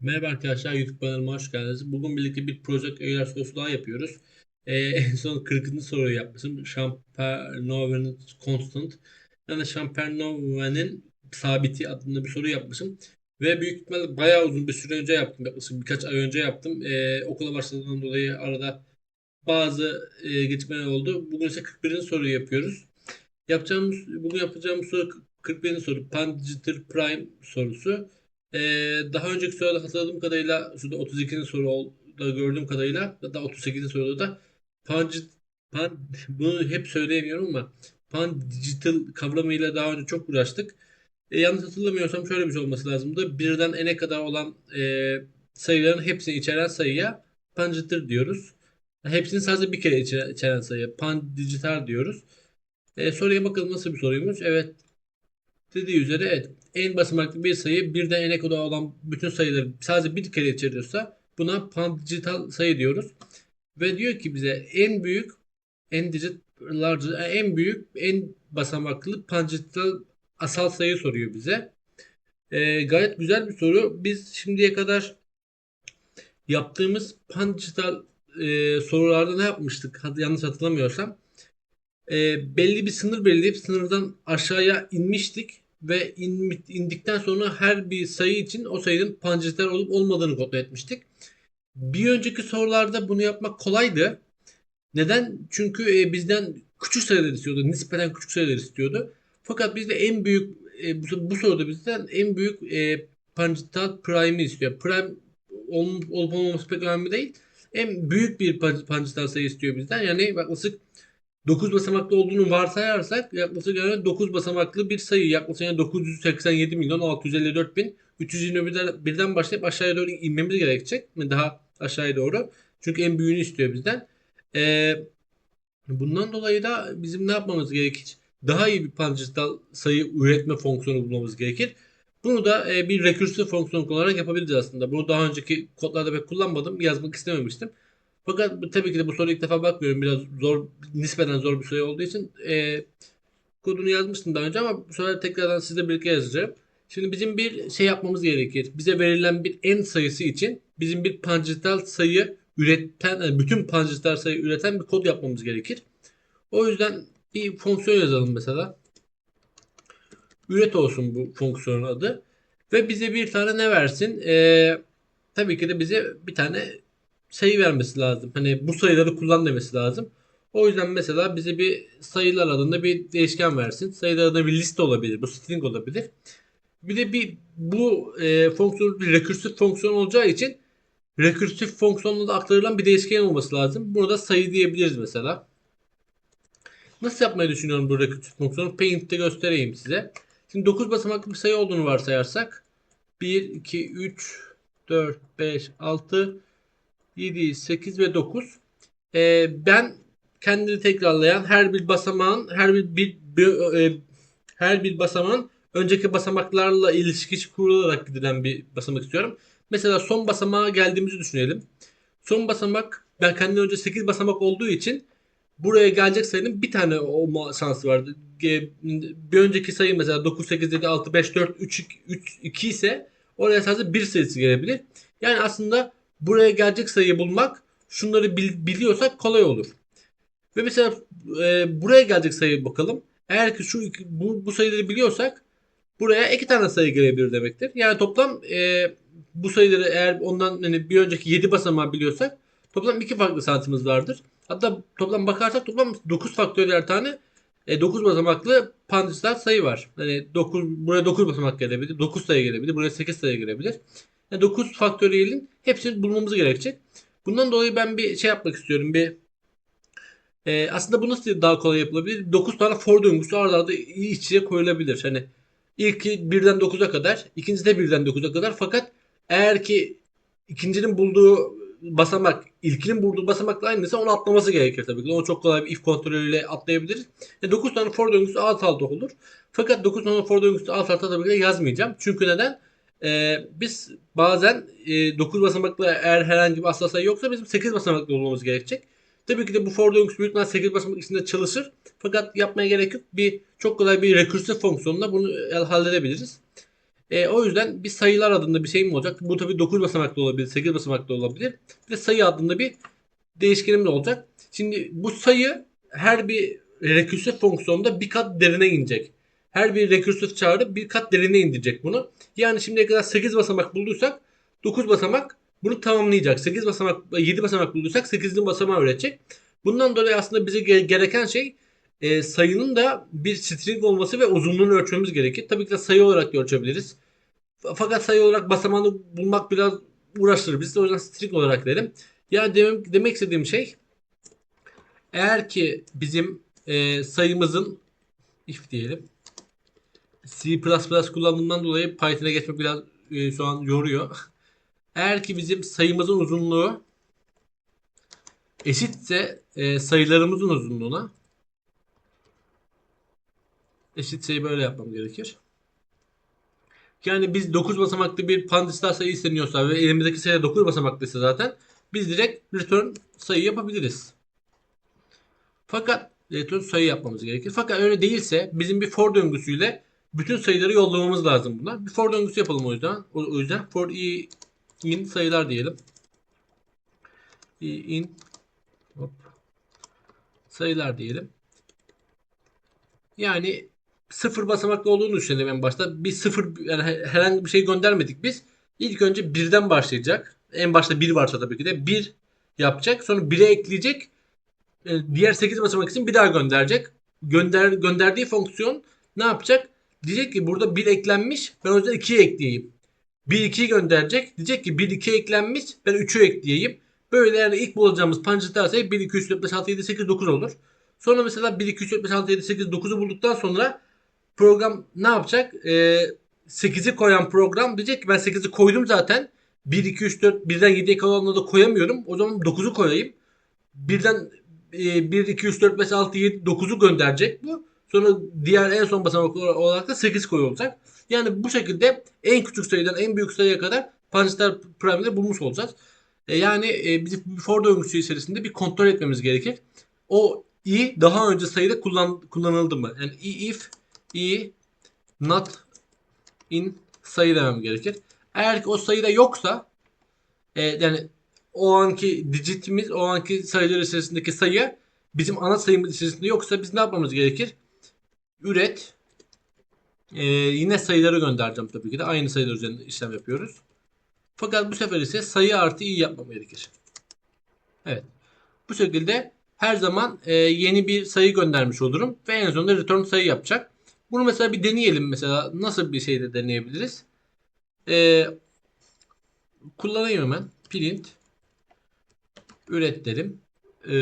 Merhaba arkadaşlar YouTube kanalıma hoş geldiniz. Bugün birlikte bir Project Euler sorusu daha yapıyoruz. Ee, en son 40. soruyu yapmışım. Champernove'nin constant yani Champernove'nin sabiti adında bir soru yapmışım. Ve büyük ihtimalle bayağı uzun bir süre önce yaptım. Yaklaşık birkaç ay önce yaptım. Ee, okula başladığından dolayı arada bazı e, gecikmeler oldu. Bugün ise 41. soruyu yapıyoruz. Yapacağımız, bugün yapacağımız soru 41. soru. Pan-Jitter Prime sorusu. Ee, daha önceki soruda hatırladığım kadarıyla şurada 32. soruda gördüğüm kadarıyla hatta 38. soruda da pan, pan bunu hep söyleyemiyorum ama pan digital kavramıyla daha önce çok uğraştık. E, yanlış hatırlamıyorsam şöyle bir şey olması lazımdı. Birden n'e kadar olan e, sayıların hepsini içeren sayıya pan digital diyoruz. Hepsini sadece bir kere içeren, içeren sayıya pan digital diyoruz. E, soruya bakalım nasıl bir soruymuş. Evet dediği üzere evet en basamaklı bir sayı birden n'e kadar olan bütün sayıları sadece bir kere içeriyorsa buna pan-digital sayı diyoruz. Ve diyor ki bize en büyük en digit large en büyük en basamaklı pan-digital asal sayı soruyor bize. Ee, gayet güzel bir soru. Biz şimdiye kadar yaptığımız pan-digital e, sorularda ne yapmıştık? Yanlış hatırlamıyorsam. E, belli bir sınır belirleyip sınırdan aşağıya inmiştik ve in, indikten sonra her bir sayı için o sayının panjitler olup olmadığını kontrol etmiştik. Bir önceki sorularda bunu yapmak kolaydı. Neden? Çünkü e, bizden küçük sayılar istiyordu. Nispeten küçük sayılar istiyordu. Fakat bizde en büyük e, bu, bu soruda bizden en büyük e, panjital prime'i istiyor. Prime olup, olmaması pek önemli değil. En büyük bir panjital sayı istiyor bizden. Yani yaklaşık 9 basamaklı olduğunu varsayarsak yaklaşık yani 9 basamaklı bir sayı yaklaşık yani 987 milyon 654 bin 321'den başlayıp aşağıya doğru inmemiz gerekecek. Daha aşağıya doğru. Çünkü en büyüğünü istiyor bizden. Ee, bundan dolayı da bizim ne yapmamız gerekir? Daha iyi bir panjistal sayı üretme fonksiyonu bulmamız gerekir. Bunu da e, bir recursive fonksiyon kullanarak yapabiliriz aslında. Bunu daha önceki kodlarda pek kullanmadım. Yazmak istememiştim. Fakat tabii ki de bu soru ilk defa bakmıyorum. Biraz zor, nispeten zor bir soru olduğu için e, kodunu yazmıştım daha önce ama bu sefer tekrardan sizle birlikte yazacağım. Şimdi bizim bir şey yapmamız gerekir. Bize verilen bir n sayısı için bizim bir panjital sayı üreten, yani bütün panjital sayı üreten bir kod yapmamız gerekir. O yüzden bir fonksiyon yazalım mesela. Üret olsun bu fonksiyonun adı. Ve bize bir tane ne versin? Ee, tabii ki de bize bir tane sayı vermesi lazım. Hani bu sayıları kullan demesi lazım. O yüzden mesela bize bir sayılar adında bir değişken versin. Sayılar adında bir liste olabilir. Bu string olabilir. Bir de bir bu e, fonksiyon bir rekursif fonksiyon olacağı için rekursif fonksiyonla da aktarılan bir değişken olması lazım. Bunu da sayı diyebiliriz mesela. Nasıl yapmayı düşünüyorum bu rekursif fonksiyonu? Paint'te göstereyim size. Şimdi 9 basamaklı bir sayı olduğunu varsayarsak 1, 2, 3, 4, 5, 6, 7, 8 ve 9. Ee, ben kendini tekrarlayan her bir basamağın her bir, bir, bir e, her bir basamağın önceki basamaklarla ilişki kurularak gidilen bir basamak istiyorum. Mesela son basamağa geldiğimizi düşünelim. Son basamak ben kendimden önce 8 basamak olduğu için buraya gelecek sayının bir tane olma şansı vardı. Bir önceki sayı mesela 9, 8, 7, 6, 5, 4, 3, 3 2 ise oraya sadece bir sayısı gelebilir. Yani aslında buraya gelecek sayıyı bulmak şunları bil, biliyorsak kolay olur. Ve mesela e, buraya gelecek sayı bakalım. Eğer ki şu bu, bu sayıları biliyorsak buraya iki tane sayı gelebilir demektir. Yani toplam e, bu sayıları eğer ondan hani bir önceki 7 basamağı biliyorsak toplam iki farklı saatimiz vardır. Hatta toplam bakarsak toplam 9 faktöriyel tane e, 9 basamaklı pandistal sayı var. Hani 9 buraya 9 basamak gelebilir, 9 sayı gelebilir, buraya 8 sayı gelebilir. Yani 9 faktöriyelin hepsini bulmamız gerekecek. Bundan dolayı ben bir şey yapmak istiyorum. Bir e, aslında bu nasıl daha kolay yapılabilir? 9 tane for döngüsü arda arda iç koyulabilir. Hani ilki birden 9'a kadar, ikincisi de birden 9'a kadar. Fakat eğer ki ikincinin bulduğu basamak ilkinin bulduğu basamakla aynıysa onu atlaması gerekir tabii ki. Onu çok kolay bir if kontrolüyle atlayabiliriz. Yani 9 tane for döngüsü alt alta olur. Fakat 9 tane for döngüsü alt alta tabii ki de yazmayacağım. Çünkü neden? Ee, biz bazen e, 9 basamaklı eğer herhangi bir asla sayı yoksa bizim 8 basamaklı olmamız gerekecek. Tabii ki de bu for döngüsü büyük 8 basamak içinde çalışır. Fakat yapmaya gerek yok. Bir çok kolay bir rekursif fonksiyonla bunu halledebiliriz. E, o yüzden bir sayılar adında bir şeyim olacak. Bu tabii 9 basamaklı olabilir, 8 basamaklı olabilir. Bir de sayı adında bir değişkenimiz olacak. Şimdi bu sayı her bir rekürsif fonksiyonda bir kat derine inecek. Her bir rekürsif çağrı bir kat derine indirecek bunu. Yani şimdiye kadar 8 basamak bulduysak 9 basamak bunu tamamlayacak. 8 basamak 7 basamak bulduysak 8. basamağı üretecek. Bundan dolayı aslında bize ge- gereken şey e, sayının da bir string olması ve uzunluğunu ölçmemiz gerekir. Tabii ki de sayı olarak da ölçebiliriz. Fakat sayı olarak basamağını bulmak biraz uğraştırır. Biz de o yüzden string olarak derim. Yani demek, demek istediğim şey eğer ki bizim e, sayımızın if diyelim C++ kullandığımdan dolayı Python'a geçmek biraz e, şu an yoruyor. Eğer ki bizim sayımızın uzunluğu eşitse e, sayılarımızın uzunluğuna eşitseyi böyle yapmam gerekir. Yani biz 9 basamaklı bir pandistal sayı isteniyorsa ve elimizdeki sayı 9 basamaklıysa zaten biz direkt return sayı yapabiliriz. Fakat return sayı yapmamız gerekir. Fakat öyle değilse bizim bir for döngüsüyle bütün sayıları yollamamız lazım buna. Bir for döngüsü yapalım o yüzden. O, o yüzden for i in sayılar diyelim. i in hop, sayılar diyelim. Yani sıfır basamaklı olduğunu düşünelim en başta. Bir sıfır yani he- herhangi bir şey göndermedik biz. İlk önce birden başlayacak. En başta bir varsa tabii ki de bir yapacak. Sonra 1'e ekleyecek. E, Diğer 8 basamak için bir daha gönderecek. Gönder gönderdiği fonksiyon ne yapacak? Diyecek ki burada 1 eklenmiş. Ben o yüzden 2'yi ekleyeyim. 1 2'yi gönderecek. Diyecek ki 1 2 eklenmiş. Ben 3'ü ekleyeyim. Böyle yani ilk bulacağımız pancıklar sayı 1 2 3 4 5 6 7 8 9 olur. Sonra mesela 1 2 3 4 5 6 7 8 9'u bulduktan sonra program ne yapacak? Ee, 8'i koyan program diyecek ki ben 8'i koydum zaten. 1 2 3 4 birden 7'ye kalanları da koyamıyorum. O zaman 9'u koyayım. Birden e, 1 2 3 4 5 6 7 9'u gönderecek bu. Sonra diğer en son basamak olarak da 8 koyulacak. Yani bu şekilde en küçük sayıdan en büyük sayıya kadar pancıklar parametri bulmuş olacağız. E, yani e, bir for döngüsü içerisinde bir kontrol etmemiz gerekir. O i daha önce sayıda kullan, kullanıldı mı? Yani if i not in sayı demem gerekir. Eğer ki o sayıda yoksa e, yani o anki digitimiz, o anki sayılar içerisindeki sayı bizim ana sayımız içerisinde yoksa biz ne yapmamız gerekir? Üret e, yine sayıları göndereceğim tabii ki de. Aynı sayılar üzerinde işlem yapıyoruz. Fakat bu sefer ise sayı artı i yapmam gerekir. Evet. Bu şekilde her zaman e, yeni bir sayı göndermiş olurum ve en sonunda return sayı yapacak. Bunu mesela bir deneyelim mesela nasıl bir şeyde deneyebiliriz? E, kullanayım hemen. Print üret derim. E,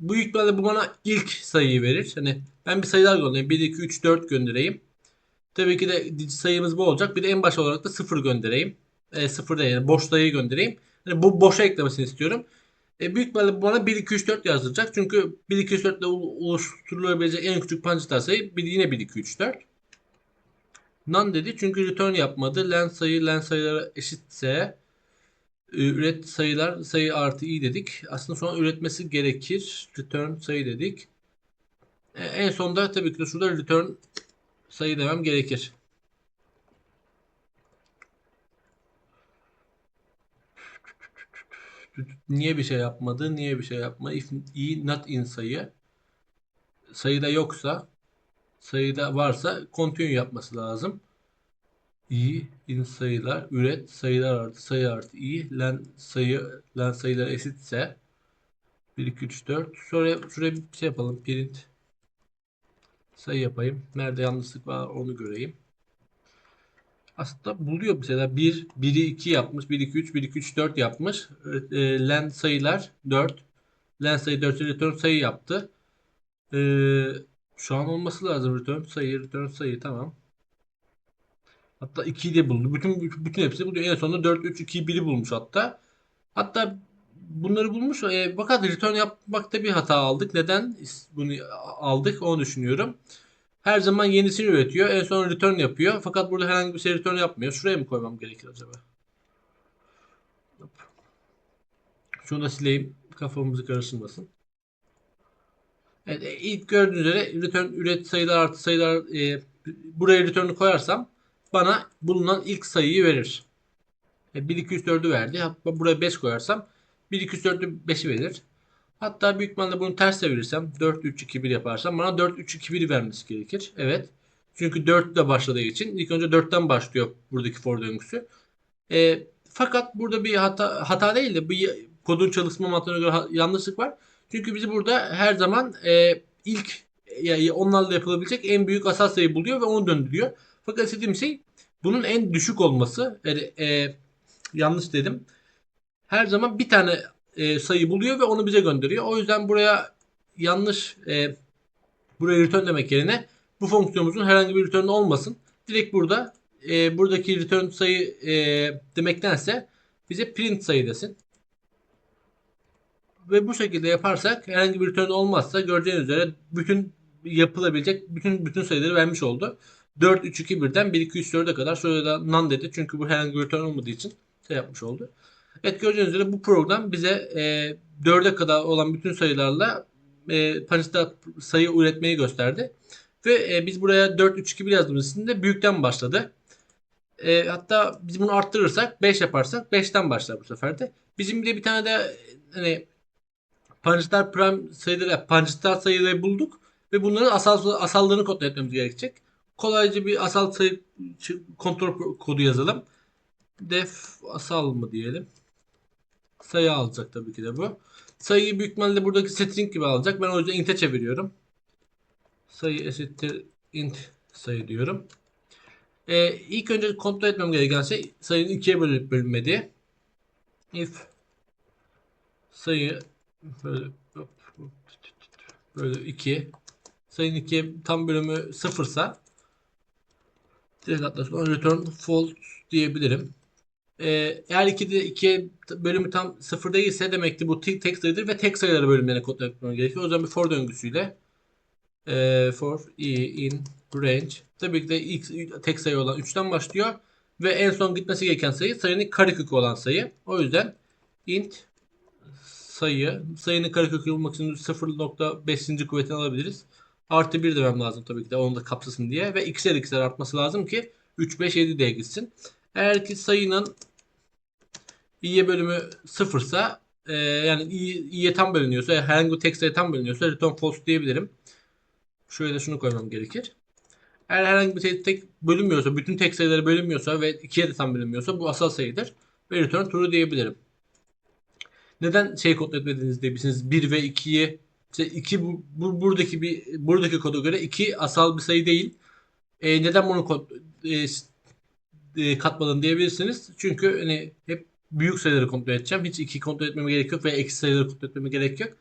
bu ihtimalle bu bana ilk sayıyı verir. Hani ben bir sayılar göndereyim. 1, 2, 3, 4 göndereyim. Tabii ki de sayımız bu olacak. Bir de en baş olarak da 0 göndereyim. E, 0 değil yani boş sayıyı göndereyim. Yani bu boşa eklemesini istiyorum. E, büyük ihtimalle bana 1, 2, 3, 4 yazdıracak. Çünkü 1, 2, 3, 4 ile oluşturulabilecek en küçük pancıklar sayı bir, yine 1, 2, 3, 4. None dedi çünkü return yapmadı. Len sayı len sayılara eşitse üret sayılar sayı artı i dedik. Aslında sonra üretmesi gerekir. Return sayı dedik. E, en sonda tabii ki de şurada return sayı demem gerekir. Niye bir şey yapmadı? Niye bir şey yapma? If i not in sayı sayıda yoksa sayıda varsa continue yapması lazım. İ in sayılar üret sayılar artı sayı artı i len sayı len sayılar eşitse 1 2 3 4 şuraya şuraya bir şey yapalım print sayı yapayım. Nerede yanlışlık var onu göreyim. Aslında buluyor mesela 1, 1'i 2 yapmış. 1, 2, 3, 1, 2, 3, 4 yapmış. E, len sayılar 4. Len sayı 4 return sayı yaptı. E, şu an olması lazım return sayı, return sayı tamam. Hatta 2'yi de buldu. Bütün bütün hepsi buluyor. En sonunda 4, 3, 2, 1'i bulmuş hatta. Hatta bunları bulmuş. E, fakat return yapmakta bir hata aldık. Neden bunu aldık onu düşünüyorum. Her zaman yenisini üretiyor. En son return yapıyor. Fakat burada herhangi bir şey return yapmıyor. Şuraya mı koymam gerekir acaba? Şunu da sileyim. Kafamızı karıştırmasın. Evet, e, ilk gördüğünüz üzere return üret sayılar artı sayılar e, buraya return'ü koyarsam bana bulunan ilk sayıyı verir. E, 1 2 3 4'ü verdi. Buraya 5 koyarsam 1 2 3 4'ü 5'i verir. Hatta büyük ihtimalle bunu ters çevirirsem 4 3 2 1 yaparsam bana 4 3 2 1 vermesi gerekir. Evet. Çünkü 4 ile başladığı için ilk önce 4'ten başlıyor buradaki for döngüsü. E, fakat burada bir hata hata değil de bir kodun çalışma mantığına göre yanlışlık var. Çünkü bizi burada her zaman e, ilk yani onlarla yapılabilecek en büyük asal sayı buluyor ve onu döndürüyor. Fakat istediğim şey bunun en düşük olması. Yani, e, yanlış dedim. Her zaman bir tane e, sayı buluyor ve onu bize gönderiyor. O yüzden buraya yanlış e, buraya return demek yerine bu fonksiyonumuzun herhangi bir return olmasın. Direkt burada e, buradaki return sayı e, demektense bize print sayı desin. Ve bu şekilde yaparsak herhangi bir return olmazsa göreceğiniz üzere bütün yapılabilecek bütün bütün sayıları vermiş oldu. 4 3 2 1'den 1 2 3 4'e kadar de none dedi. Çünkü bu herhangi bir return olmadığı için şey yapmış oldu. Evet gördüğünüz üzere bu program bize e, 4'e kadar olan bütün sayılarla e, Punch'ta sayı üretmeyi gösterdi. Ve e, biz buraya 4 3 2 1 yazdığımız için de büyükten başladı. E, hatta biz bunu arttırırsak 5 yaparsak 5'ten başlar bu sefer de. Bizim bir de bir tane de hani Punch'lar prime sayıları, Punch'lar sayıları bulduk ve bunların asal asallığını kontrol gerekecek. Kolayca bir asal sayı kontrol kodu yazalım. Def asal mı diyelim. Sayı alacak tabii ki de bu. Sayıyı büyük ihtimalle buradaki string gibi alacak. Ben o yüzden int'e çeviriyorum. Sayı eşittir int sayı diyorum. Ee, ilk önce kontrol etmem gereken şey sayının ikiye bölünüp bölünmediği. If sayı böyle böyle 2 sayının 2'ye tam bölümü sıfırsa direkt atlasın return false diyebilirim. Ee, eğer 2'de 2'ye bölümü tam sıfır değilse demek ki bu tek, sayıdır ve tek sayıları bölümlerine kodlamak gerekiyor. O zaman bir for döngüsüyle e, for i in range tabii ki de ilk tek sayı olan 3'ten başlıyor ve en son gitmesi gereken sayı sayının karekökü olan sayı. O yüzden int sayı sayının karekökü bulmak için 0.5. kuvvetini alabiliriz. Artı 1 demem lazım tabii ki de onu da kapsasın diye ve x'er x'er artması lazım ki 3 5 7 diye gitsin. Eğer ki sayının i'ye bölümü sıfırsa e, yani i'ye tam bölünüyorsa herhangi bir tek sayı tam bölünüyorsa return false diyebilirim. Şöyle şunu koymam gerekir. Eğer herhangi bir tek bölünmüyorsa, bütün tek sayıları bölünmüyorsa ve ikiye de tam bölünmüyorsa bu asal sayıdır. Ve return true diyebilirim. Neden şey kontrol etmediniz diyebilirsiniz. 1 ve 2'yi işte 2 bu, bu, buradaki bir buradaki koda göre 2 asal bir sayı değil. E, neden bunu kod, e, e, katmadın diyebilirsiniz. Çünkü hani hep büyük sayıları kontrol edeceğim. Hiç 2 kontrol etmeme gerek yok ve eksi sayıları kontrol etmeme gerek yok.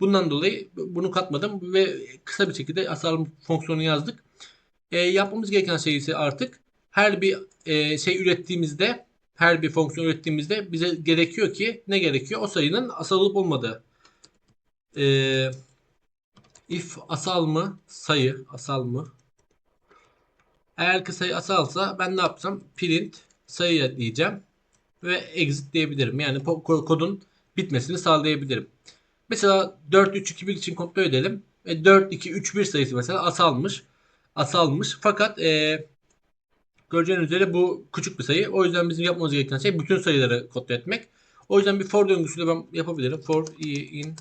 Bundan dolayı bunu katmadım ve kısa bir şekilde asal fonksiyonu yazdık. E, yapmamız gereken şey ise artık her bir e, şey ürettiğimizde her bir fonksiyon ürettiğimizde bize gerekiyor ki ne gerekiyor? O sayının asal olup olmadığı. E, if asal mı? Sayı asal mı? Eğer ki sayı asalsa ben ne yapsam? Print sayı diyeceğim ve exit diyebilirim. Yani kodun bitmesini sağlayabilirim. Mesela 4 3 2 1 için kontrol edelim. E, 4 2 3 1 sayısı mesela asalmış. Asalmış. Fakat e, göreceğiniz üzere bu küçük bir sayı. O yüzden bizim yapmamız gereken şey bütün sayıları kontrol etmek. O yüzden bir for döngüsüyle ben yapabilirim. For i in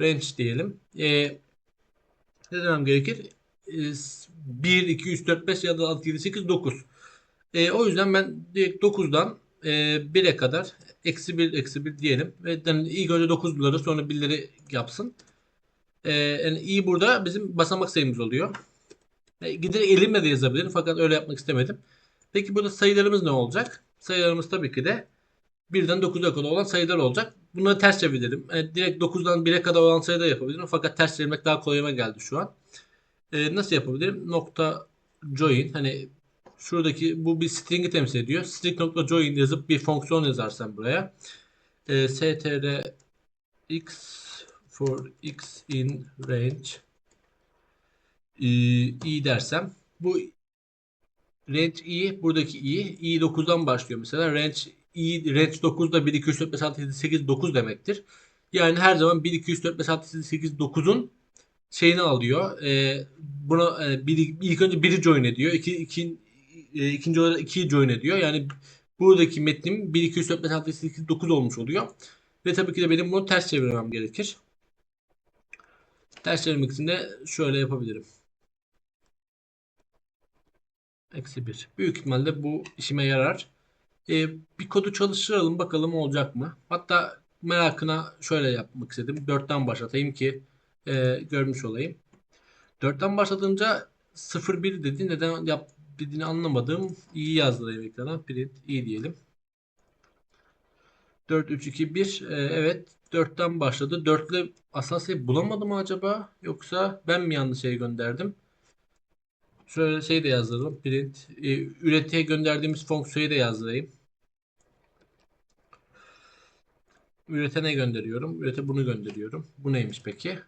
range diyelim. E, ne demem gerekir? E, 1, 2, 3, 4, 5 ya da 6, 7, 8, 9. E, o yüzden ben direkt 9'dan e, 1'e kadar eksi 1, eksi 1 diyelim. Ve yani ilk önce 9'ları sonra 1'leri yapsın. E, yani i burada bizim basamak sayımız oluyor. E, giderek elimle de yazabilirim fakat öyle yapmak istemedim. Peki burada sayılarımız ne olacak? Sayılarımız tabii ki de 1'den 9'a kadar olan sayılar olacak. Bunları ters çeviririm. Yani direkt 9'dan 1'e kadar olan sayıda yapabilirim. Fakat ters çevirmek daha kolayıma geldi şu an. Ee, nasıl yapabilirim? Nokta join. Hani şuradaki bu bir string'i temsil ediyor. String nokta join yazıp bir fonksiyon yazarsan buraya. Ee, str x for x in range i dersem bu range i buradaki i i 9'dan başlıyor mesela range i range 9'da 1 2 3 4 5 6 7 8 9 demektir. Yani her zaman 1 2 3 4 5 6 7 8 9'un şeyini alıyor. E, buna e, bir, ilk önce biri join ediyor. İki, iki, e, ikinci olarak 2'yi join ediyor. Yani buradaki metnim 1, 2, 3, 4, 5, 6, 7, 8, 9 olmuş oluyor. Ve tabii ki de benim bunu ters çevirmem gerekir. Ters çevirmek için de şöyle yapabilirim. Eksi 1. Büyük ihtimalle bu işime yarar. Ee, bir kodu çalıştıralım bakalım olacak mı? Hatta merakına şöyle yapmak istedim. 4'ten başlatayım ki e, görmüş olayım. 4'ten başladığımda 01 dedi. Neden yap dediğini anlamadım. İyi yazdırayım ekrana. Print iyi diyelim. 4, 3, 2, 1. Ee, evet. 4'ten başladı. 4 ile asal sayı bulamadı mı acaba? Yoksa ben mi yanlış şey gönderdim? Şöyle şey de yazdıralım. Print. E, üretiye gönderdiğimiz fonksiyonu da yazdırayım. Üretene gönderiyorum. Ürete bunu gönderiyorum. Bu neymiş peki?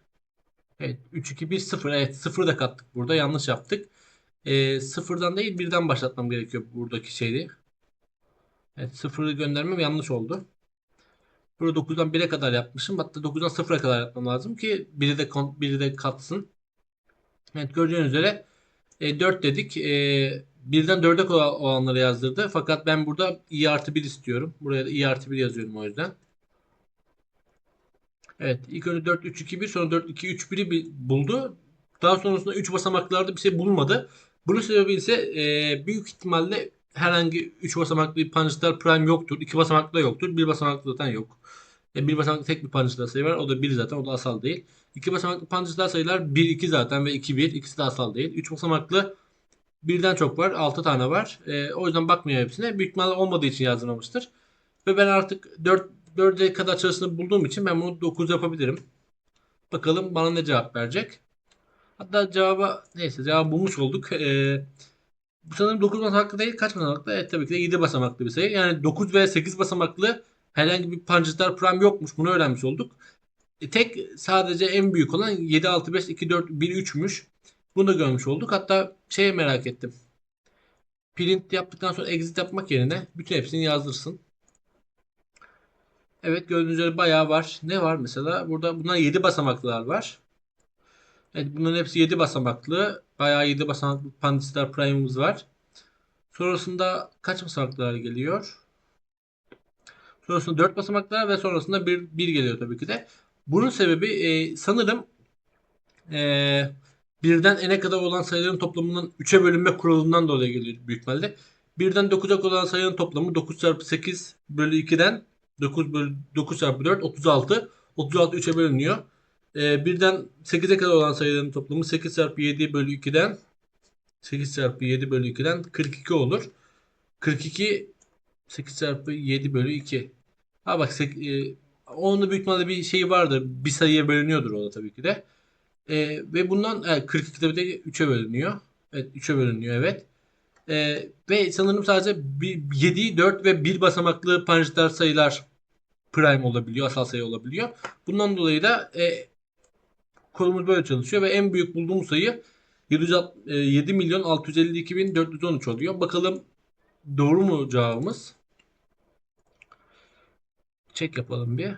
Evet. 3, 2, 1, 0. Evet. 0 da kattık burada. Yanlış yaptık. E, sıfırdan değil birden başlatmam gerekiyor buradaki şeyi. Evet. Sıfırı göndermem yanlış oldu. Burada 9'dan 1'e kadar yapmışım. Hatta 9'dan 0'a kadar yapmam lazım ki biri de biri de katsın. Evet gördüğünüz üzere e, 4 dedik. E, birden 4'e olanları yazdırdı. Fakat ben burada i artı 1 istiyorum. Buraya da i artı 1 yazıyorum o yüzden. Evet ilk önce 4 3 2 1 sonra 4 2 3 1'i buldu. Daha sonrasında 3 basamaklarda bir şey bulmadı. Bunun sebebi ise e, büyük ihtimalle herhangi 3 basamaklı bir Punchstar Prime yoktur. 2 basamaklı da yoktur. 1 basamaklı zaten yok. E, bir basamaklı tek bir Punchstar sayı var. O da 1 zaten. O da asal değil. 2 basamaklı Punchstar sayılar 1 2 zaten ve 2 1. İkisi de asal değil. 3 basamaklı birden çok var. 6 tane var. E, o yüzden bakmıyor hepsine. Büyük ihtimalle olmadığı için yazılmamıştır. Ve ben artık 4 4'e kadar açısını bulduğum için ben bunu 9 yapabilirim. Bakalım bana ne cevap verecek. Hatta cevaba neyse cevabı bulmuş olduk. Ee, bu sanırım 9 basamaklı değil. Kaç basamaklı? Evet tabii ki de 7 basamaklı bir sayı. Yani 9 veya 8 basamaklı herhangi bir Punchstar Prime yokmuş. Bunu öğrenmiş olduk. E, tek sadece en büyük olan 7, 6, 5, 2, 4, 1, 3'müş. Bunu da görmüş olduk. Hatta şey merak ettim. Print yaptıktan sonra exit yapmak yerine bütün hepsini yazdırsın. Evet gördüğünüz üzere bayağı var. Ne var mesela? Burada bunlar 7 basamaklılar var. Evet bunların hepsi 7 basamaklı. Bayağı 7 basamaklı Pandistar Prime'ımız var. Sonrasında kaç basamaklar geliyor? Sonrasında 4 basamaklar ve sonrasında 1, 1 geliyor tabii ki de. Bunun sebebi e, sanırım e, birden n'e kadar olan sayıların toplamının 3'e bölünme kuralından dolayı geliyor büyük ihtimalle. Birden 9'a olan sayının toplamı 9 çarpı 8 bölü 2'den 9 bölü 9 çarpı 4 36. 36 3'e bölünüyor. Ee, birden 8'e kadar olan sayıların toplamı 8 çarpı 7 bölü 2'den 8 çarpı 7 bölü 2'den 42 olur. 42 8 çarpı 7 bölü 2. Ha bak e, onun büyük ihtimalle bir şey vardır. Bir sayıya bölünüyordur o da tabii ki de. E, ve bundan e, 42'de bir de 3'e bölünüyor. Evet 3'e bölünüyor evet. E, ve sanırım sadece 7, 4 ve 1 basamaklı panjitler sayılar prime olabiliyor, asal sayı olabiliyor. Bundan dolayı da e, konumuz böyle çalışıyor ve en büyük bulduğum sayı 7 e, milyon 652 bin 413 oluyor. Bakalım doğru mu cevabımız? Çek yapalım bir.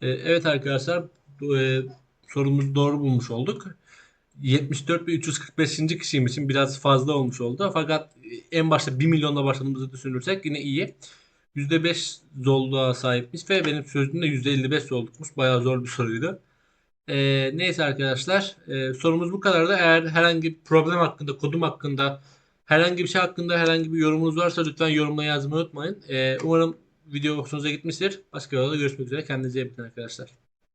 E, evet arkadaşlar e, sorumuzu doğru bulmuş olduk. 74 ve 345. kişiyim için biraz fazla olmuş oldu. Fakat en başta 1 milyonla başladığımızı düşünürsek yine iyi. %5 zorluğa sahipmiş ve benim sözümde %55 zorlukmuş. Bayağı zor bir soruydu. Ee, neyse arkadaşlar e, sorumuz bu kadardı. Eğer herhangi bir problem hakkında, kodum hakkında, herhangi bir şey hakkında herhangi bir yorumunuz varsa lütfen yorumla yazmayı unutmayın. Ee, umarım video hoşunuza gitmiştir. Başka yolda görüşmek üzere. Kendinize iyi bakın arkadaşlar.